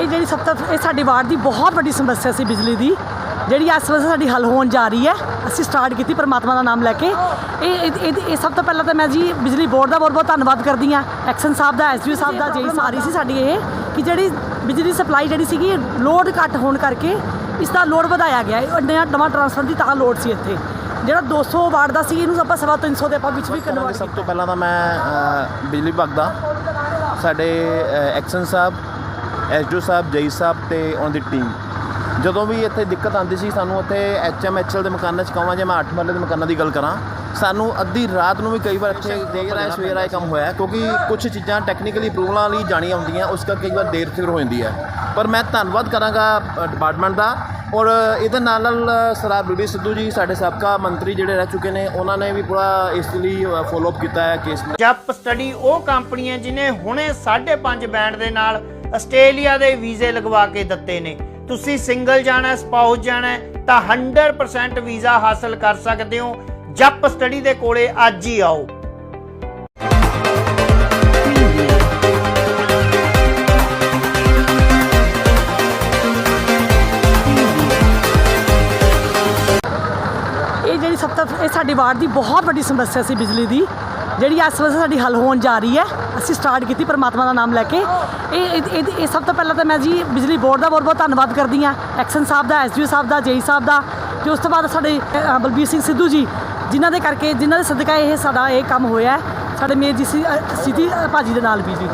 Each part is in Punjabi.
ਇਹ ਜਿਹੜੀ ਸਭ ਤੋਂ ਇਹ ਸਾਡੀ ਵਾਰਡ ਦੀ ਬਹੁਤ ਵੱਡੀ ਸਮੱਸਿਆ ਸੀ ਬਿਜਲੀ ਦੀ ਜਿਹੜੀ ਇਸ ਵਜ੍ਹਾ ਸਾਡੀ ਹੱਲ ਹੋਣ ਜਾ ਰਹੀ ਹੈ। ਅਸੀਂ ਸਟਾਰਟ ਕੀਤੀ ਪਰਮਾਤਮਾ ਦਾ ਨਾਮ ਲੈ ਕੇ। ਇਹ ਇਹ- ਸਭ ਤੋਂ ਪਹਿਲਾਂ ਤਾਂ ਮੈਂ ਜੀ ਬਿਜਲੀ ਬੋਰਡ ਦਾ ਬਹੁਤ ਬਹੁਤ ਧੰਨਵਾਦ ਕਰਦੀ ਹਾਂ। ਐਕਸ਼ਨ ਸਾਹਿਬ ਦਾ ਐਸਡੀਓ ਸਾਹਿਬ ਦਾ ਆ ਰਹੀ ਸੀ ਸਾਡੀ ਇਹ ਕਿ ਜਿਹੜੀ ਬਿਜਲੀ ਸਪਲਾਈ ਜਿਹੜੀ ਸੀਗੀ ਲੋਡ ਘੱਟ ਹੋਣ ਕਰਕੇ ਇਸ ਦਾ ਲੋਡ ਵਧਾਇਆ ਗਿਆ। ਇਹ ਨਵਾਂ ਨਵਾਂ ਟਰਾਂਸਫਰ ਦੀ ਤਾਂ ਲੋਡ ਸੀ ਇੱਥੇ। ਜਿਹੜਾ 200 ਵਾਟ ਦਾ ਸੀ ਇਹਨੂੰ ਆਪਾਂ ਸਵਾ 300 ਦੇ ਆਪਾਂ ਵਿੱਚ ਵੀ ਕਨਵਰਟ ਸਭ ਤੋਂ ਪਹਿਲਾਂ ਤਾਂ ਮੈਂ ਬਿਜਲੀ ਵਿਭਾਗ ਦਾ ਸਾਡੇ ਐਕਸ਼ਨ ਸਾਹਿਬ ਐਸਡੀਓ ਸਾਹਿਬ ਜਈ ਸਾਹਿਬ ਤੇ ਉਹਨਾਂ ਦੀ ਟੀਮ ਜਦੋਂ ਵੀ ਇੱਥੇ ਦਿੱਕਤ ਆਉਂਦੀ ਸੀ ਸਾਨੂੰ ਇੱਥੇ ਐਚਐਮਐਚਐਲ ਦੇ ਮਕਾਨਾਂ 'ਚ ਕਹਾਂ ਜੇ ਮੈਂ 8 ਮਰਲੇ ਦੇ ਮਕਾਨਾਂ ਦੀ ਗੱਲ ਕਰਾਂ ਸਾਨੂੰ ਅੱਧੀ ਰਾਤ ਨੂੰ ਵੀ ਕਈ ਵਾਰ ਇੱਥੇ ਦੇਰ ਆਏ ਸਵੇਰ ਆਏ ਕੰਮ ਹੋਇਆ ਕਿਉਂਕਿ ਕੁਝ ਚੀਜ਼ਾਂ ਟੈਕਨੀਕਲੀ ਅਪਰੂਵਲਾਂ ਲਈ ਜਾਣੀਆਂ ਹੁੰਦੀਆਂ ਉਸ ਕਰਕੇ ਕਈ ਵਾਰ ਦੇਰ ਫਿਰ ਹੋ ਜਾਂਦੀ ਹੈ। ਪਰ ਮੈਂ ਧੰਨਵਾਦ ਕਰਾਂਗਾ ਡਿਪਾਰਟਮੈਂਟ ਦਾ। ਔਰ ਇਹਦੇ ਨਾਲ ਨਾਲ ਸਰਦਾਰ ਬਲਬੀਰ ਸਿੱਧੂ ਜੀ, ਸਾਡੇ ਸਾਬਕਾ ਮੰਤਰੀ ਜਿਹੜੇ ਰਹਿ ਚੁੱਕੇ ਨੇ, ਉਹਨਾਂ ਨੇ ਵੀ ਪੂਰਾ ਇਸ ਲਈ ਫੋਲੋ ਅਪ ਕੀਤਾ ਹੈ ਕੇਸ ਨੂੰ। ਜਪ ਸਟੱਡੀ ਉਹ ਕੰਪਨੀ ਹੈ ਜਿਨੇ ਹੁਣੇ 5.5 ਬੈਂਡ ਦੇ ਨਾਲ ਆਸਟ੍ਰੇਲੀਆ ਦੇ ਵੀਜ਼ੇ ਲਗਵਾ ਕੇ ਦਿੱਤੇ ਨੇ। ਤੁਸੀਂ ਸਿੰਗਲ ਜਾਣਾ ਸਪਾਊਸ ਜਾਣਾ, ਤਾਂ 100% ਵੀਜ਼ਾ ਹਾਸਲ ਕਰ ਸਕਦੇ ਹੋ। ਜਪ ਸਟੱਡੀ ਦੇ ਕੋਲੇ ਅੱਜ ਹੀ ਆਓ। ਇਹ ਸਾਡੀ ਵਾਰਡ ਦੀ ਬਹੁਤ ਵੱਡੀ ਸਮੱਸਿਆ ਸੀ ਬਿਜਲੀ ਦੀ। ਜਿਹੜੀ ਇਸ ਵਜ੍ਹਾ ਸਾਡੀ ਹੱਲ ਹੋਣ ਜਾ ਰਹੀ ਹੈ ਅਸੀਂ ਸਟਾਰਟ ਕੀਤੀ ਪਰਮਾਤਮਾ ਦਾ ਨਾਮ ਲੈ ਕੇ। ਇਹ ਇਹ- ਇਹ ਇਹ ਸਭ ਤੋਂ ਪਹਿਲਾਂ ਤਾਂ ਮੈਂ ਜੀ ਬਿਜਲੀ ਬੋਰਡ ਦਾ ਬਹੁਤ ਬਹੁਤ ਧੰਨਵਾਦ ਕਰਦੀ ਹਾਂ। ਐਕਸ਼ਨ ਸਾਹਿਬ ਦਾ ਐਸਡੀਓ ਸਾਹਿਬ ਦਾ ਜੇਈ ਸਾਹਿਬ ਦਾ ਤੇ ਉਸ ਤੋਂ ਬਾਅਦ ਸਾਡੇ ਬਲਬੀਰ ਸਿੰਘ ਸਿੱਧੂ ਜੀ ਜਿਨ੍ਹਾਂ ਦੇ ਕਰਕੇ ਜਿਨ੍ਹਾਂ ਦੇ ਸਦਕਾ ਇਹ ਸਾਡਾ ਇਹ ਕੰਮ ਹੋਇਆ ਸਾਡੇ ਮੇਰ ਜੀ ਸੀ ਅ, ਸਿੱਧੀ ਭਾਜੀ ਦੇ ਨਾਲ ਵੀ ਜੀ।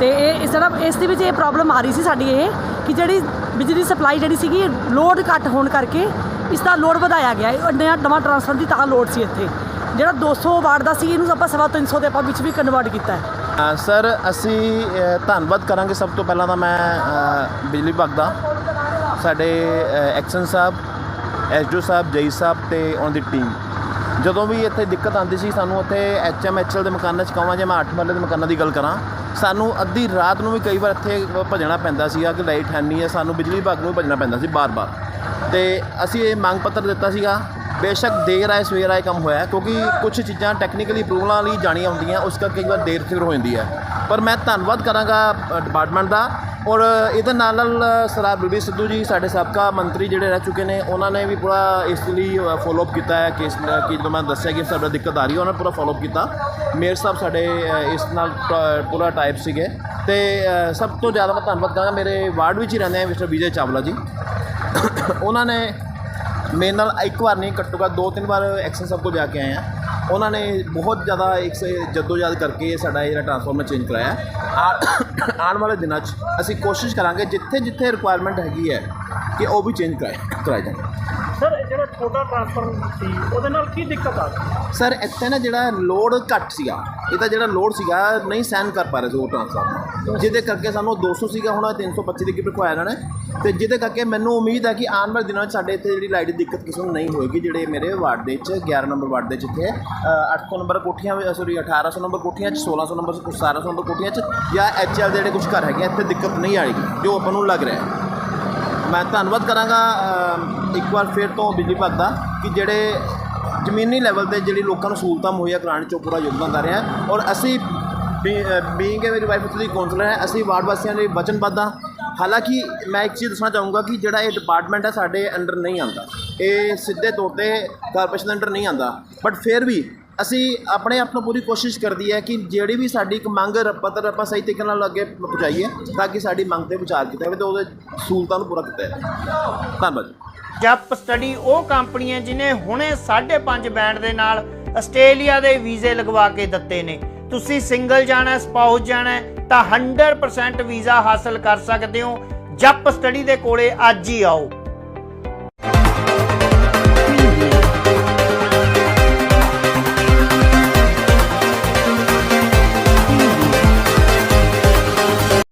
ਤੇ ਇਹ ਇਸ ਤਰ੍ਹਾਂ ਇਸ ਦੇ ਵਿੱਚ ਇਹ ਪ੍ਰੋਬਲਮ ਆ ਰਹੀ ਸੀ ਸਾਡੀ ਇਹ ਕਿ ਜਿਹੜੀ ਬਿਜਲੀ ਸਪਲਾਈ ਜਿਹੜੀ ਸੀਗੀ ਲੋਡ ਘੱਟ ਹੋਣ ਕਰਕੇ ਇਸ ਦਾ ਲੋਡ ਵਧਾਇਆ ਗਿਆ ਇਹ ਨਵਾਂ ਨਵਾਂ ਟਰਾਂਸਫਰ ਦੀ ਤਾਂ ਲੋਡ ਸੀ ਇੱਥੇ। ਜਿਹੜਾ 200 ਵਾਟ ਦਾ ਸੀ, ਇਹਨੂੰ ਆਪਾਂ ਸਵਾ 300 ਦੇ ਆਪਾਂ ਵਿੱਚ ਵੀ ਕਨਵਰਟ ਕੀਤਾ ਹੈ। ਸਰ, ਅਸੀਂ ਧੰਨਵਾਦ ਕਰਾਂਗੇ ਸਭ ਤੋਂ ਪਹਿਲਾਂ ਤਾਂ ਮੈਂ ਬਿਜਲੀ ਵਿਭਾਗ ਦਾ। ਸਾਡੇ ਐਕਸ਼ਨ ਸਾਹਿਬ ਐਸਡੀਓ ਸਾਹਿਬ ਜਈ ਸਾਹਿਬ ਤੇ ਉਹਨਾਂ ਦੀ ਟੀਮ ਜਦੋਂ ਵੀ ਇੱਥੇ ਦਿੱਕਤ ਆਉਂਦੀ ਸੀ, ਸਾਨੂੰ ਇੱਥੇ ਐਚਐਮਐਚਐਲ ਦੇ ਮਕਾਨਾਂ 'ਚ ਕਹਾਂ ਜੇ ਮੈਂ 8 ਮਰਲੇ ਦੇ ਮਕਾਨਾਂ ਦੀ ਗੱਲ ਕਰਾਂ। ਸਾਨੂੰ ਅੱਧੀ ਰਾਤ ਨੂੰ ਵੀ ਕਈ ਵਾਰ ਇੱਥੇ ਭਜਣਾ ਪੈਂਦਾ ਸੀਗਾ ਕਿ ਲਾਈਟ ਹੈ ਨਹੀਂ ਹੈ, ਸਾਨੂੰ ਬਿਜਲੀ ਵਿਭਾਗ ਨੂੰ ਵੀ ਭਜਣਾ ਪੈਂਦਾ ਸੀ ਬਾਰ-ਬਾਰ। ਤੇ ਅਸੀਂ ਇਹ ਮੰਗ ਪੱਤਰ ਦਿੱਤਾ ਸੀਗਾ, ਬੇਸ਼ੱਕ ਦੇਰ ਆਏ ਸਵੇਰ ਆਏ ਕੰਮ ਹੋਇਆ ਕਿਉਂਕਿ ਕੁਝ ਚੀਜ਼ਾਂ ਟੈਕਨੀਕਲੀ ਅਪਰੂਵਲਾਂ ਲਈ ਜਾਣੀਆਂ ਹੁੰਦੀਆਂ, ਉਸ ਕਰਕੇ ਕਈ ਵਾਰ ਦੇਰ ਫਿਰ ਹੋ ਜਾਂਦੀ ਹੈ। ਪਰ ਮੈਂ ਧੰਨਵਾਦ ਕਰਾਂਗਾ ਡਿਪਾਰਟਮੈਂਟ ਦਾ, ਔਰ ਇਹਦੇ ਨਾਲ ਨਾਲ ਸਰਦਾਰ ਬਲਬੀਰ ਸਿੱਧੂ ਜੀ, ਸਾਡੇ ਸਾਬਕਾ ਮੰਤਰੀ ਜਿਹੜੇ ਰਹਿ ਚੁੱਕੇ ਨੇ, ਉਹਨਾਂ ਨੇ ਵੀ ਪੂਰਾ ਇਸ ਲਈ ਫੋਲੋ ਅਪ ਕੀਤਾ ਹੈ ਕੇਸ ਕਿ ਜਦੋਂ ਮੈਂ ਦੱਸਿਆ ਕਿ ਸਾਡਾ ਦਿੱਕਤ ਆ ਰਹੀ ਹੈ, ਉਹਨਾਂ ਨੇ ਪੂਰਾ ਫੋਲੋ ਅਪ ਕੀਤਾ। ਮੇਅਰ ਸਾਹਿਬ ਸਾਡੇ ਇਸ ਨਾਲ ਪ- ਪੂਰਾ ਟਾਈਪ ਸੀਗੇ। ਤੇ ਸਭ ਤੋਂ ਜ਼ਿਆਦਾ ਮੈਂ ਧੰਨਵਾਦ ਕਰਾਂਗਾ, ਮੇਰੇ ਵਾਰਡ ਵਿੱਚ ਹੀ ਰਹਿੰਦੇ ਆ, ਮਿਸਟਰ ਵਿਜੇ ਚਾਵਲਾ ਜੀ। ਉਹਨਾਂ ਨੇ ਮੇਰੇ ਨਾਲ ਇੱਕ ਵਾਰ ਨਹੀਂ, ਘੱਟੋ ਘੱਟ ਦੋ ਤਿੰਨ ਵਾਰ ਐਕਸ਼ਨ ਸਭ ਕੋਲ ਜਾ ਕੇ ਆਏ ਆ। ਉਹਨਾਂ ਨੇ ਬਹੁਤ ਜ਼ਿਆਦਾ ਇੱਕ ਸੇ, ਜਦੋਜਹਿਦ ਕਰਕੇ ਸਾਡਾ ਜਿਹੜਾ ਟਰਾਂਸਫਾਰਮਰ ਚੇਂਜ ਕਰਾਇਆ। ਆ- ਆਉਣ ਵਾਲੇ ਦਿਨਾਂ 'ਚ ਅਸੀਂ ਕੋਸ਼ਿਸ਼ ਕਰਾਂਗੇ ਜਿੱਥੇ ਜਿੱਥੇ ਰਿਕੁਆਇਰਮੈਂਟ ਹੈਗੀ ਹੈ, ਕਿ ਉਹ ਵੀ ਚੇਂਜ ਕਰਾਏ ਕਰਾਏ ਜਾਣ। ਸਰ ਜਿਹੜਾ ਛੋਟਾ ਟਰਾਂਸਫਾਰਮਰ ਸੀ ਉਹਦੇ ਨਾਲ ਕੀ ਦਿੱਕਤ ਆ ਗਈ? ਸਰ ਇੱਥੇ ਨਾ ਜਿਹੜਾ ਲੋਡ ਘੱਟ ਸੀਗਾ ਇਹਦਾ ਜਿਹੜਾ ਲੋਡ ਸੀਗਾ ਨਹੀਂ ਸਹਿਨ ਕਰ ਪਾ ਰਹੇ ਸੀ ਉਹ ਟਰਾਂਸਫਾਰਮਰ ਜਿਹਦੇ ਕਰਕੇ ਸਾਨੂੰ 200 ਸੀਗਾ ਹੁਣ 325 ਦੇ ਕਿਪ ਰਖਵਾਇਆ ਇਹਨਾਂ ਨੇ। ਤੇ ਜਿਹਦੇ ਕਰਕੇ ਮੈਨੂੰ ਉਮੀਦ ਹੈ ਕਿ ਆਉਣ ਵਾਲੇ ਦਿਨਾਂ 'ਚ ਸਾਡੇ ਇੱਥੇ ਜਿਹੜੀ ਲਾਈਟ ਦੀ ਦਿੱਕਤ ਕਿਸੇ ਨੂੰ ਨਹੀਂ ਹੋਏਗੀ ਜਿਹੜੇ ਮੇਰੇ ਵਾਰਡ ਦੇ ਵਿੱਚ 11 ਨੰਬਰ ਵਾਰਡ ਦੇ ਵਿੱਚ ਇੱਥੇ ਅ, 800 ਨੰਬਰ ਕੋਠੀਆਂ ਸੌਰੀ 1800 ਨੰਬਰ ਕੋਠੀਆਂ 'ਚ 1600 ਨੰਬਰ 1700 ਨੰਬਰ ਕੋਠੀਆਂ 'ਚ ਜਾਂ ਐਚਐਲ ਦੇ ਜਿਹੜੇ ਕੁਝ ਘਰ ਹੈਗੇ ਆ, ਇੱਥੇ ਦਿੱਕਤ ਨਹੀਂ ਆਏਗੀ ਜੋ ਆਪਾਂ ਨੂੰ ਲੱਗ ਰਿਹਾ ਹੈ। ਮੈਂ ਧੰਨਵਾਦ ਕਰਾਂਗਾ ਇੱਕ ਵਾਰ ਫਿਰ ਤੋਂ ਬਿਜਲੀ ਵਿਭਾਗ ਦਾ ਕਿ ਜਿਹੜੇ ਜ਼ਮੀਨੀ ਲੈਵਲ ਤੇ ਜਿਹੜੀ ਲੋਕਾਂ ਨੂੰ ਸਹੂਲਤਾਂ ਮੁਹੱਈਆ ਕਰਾਉਣ 'ਚ ਪੂਰਾ ਯੋਗਦਾਨ ਕਰ ਰਿਹਾ ਔਰ ਅਸੀਂ ਬੀਇੰਗ ਹੈ ਮੇਰੀ ਵਾਈਫ ਦੀ ਕਾਉਂਸਲਰ ਹੈ ਅਸੀਂ ਵਾਰਡ ਵਾਸੀਆਂ ਲਈ ਵਚਨਬੱਧ ਹਾਂ ਹਾਲਾਂਕਿ ਮੈਂ ਇੱਕ ਚੀਜ਼ ਦੱਸਣਾ ਚਾਹੂੰਗਾ ਕਿ ਜਿਹੜਾ ਇਹ ਡਿਪਾਰਟਮੈਂਟ ਹੈ ਸਾਡੇ ਅੰਡਰ ਨਹੀਂ ਆਉਂਦਾ। ਇਹ ਸਿੱਧੇ ਤੌਰ ਤੇ ਕਾਰਪੋਰੇਸ਼ਨ ਦੇ ਅੰਡਰ ਨਹੀਂ ਆਉਂਦਾ। ਬਟ ਫਿਰ ਵੀ ਅਸੀਂ ਆਪਣੇ ਆਪ ਨੂੰ ਪੂਰੀ ਕੋਸ਼ਿਸ਼ ਕਰਦੀ ਹੈ ਕਿ ਜਿਹੜੀ ਵੀ ਸਾਡੀ ਇੱਕ ਮੰਗ ਰ- ਪੱਤਰ ਆਪਾਂ ਸਹੀ ਤਰੀਕੇ ਨਾਲ ਅੱਗੇ ਪਹੁੰਚਾਈਏ ਤਾਂ ਕਿ ਸਾਡੀ ਮੰਗ ਤੇ ਵਿਚਾਰ ਕੀਤਾ ਜਾਵੇ ਤੇ ਉਹਦੇ ਸਹੂਲਤਾਂ ਨੂੰ ਪੂਰਾ ਕੀਤਾ ਜਾਵੇ। ਧੰਨਵਾਦ ਜਪ ਸਟੱਡੀ ਉਹ ਕੰਪਨੀ ਹੈ ਜਿਨੇ ਹੁਣੇ 5.5 ਬੈਂਡ ਦੇ ਨਾਲ ਆਸਟ੍ਰੇਲੀਆ ਦੇ ਵੀਜ਼ੇ ਲਗਵਾ ਕੇ ਦਿੱਤੇ ਨੇ। ਤੁਸੀਂ ਸਿੰਗਲ ਜਾਣਾ, ਸਪਾਊਸ ਜਾਣਾ ਤਾਂ 100% ਵੀਜ਼ਾ ਹਾਸਲ ਕਰ ਸਕਦੇ ਹੋ। ਜਪ ਸਟੱਡੀ ਦੇ ਕੋਲੇ ਅੱਜ ਹੀ ਆਓ।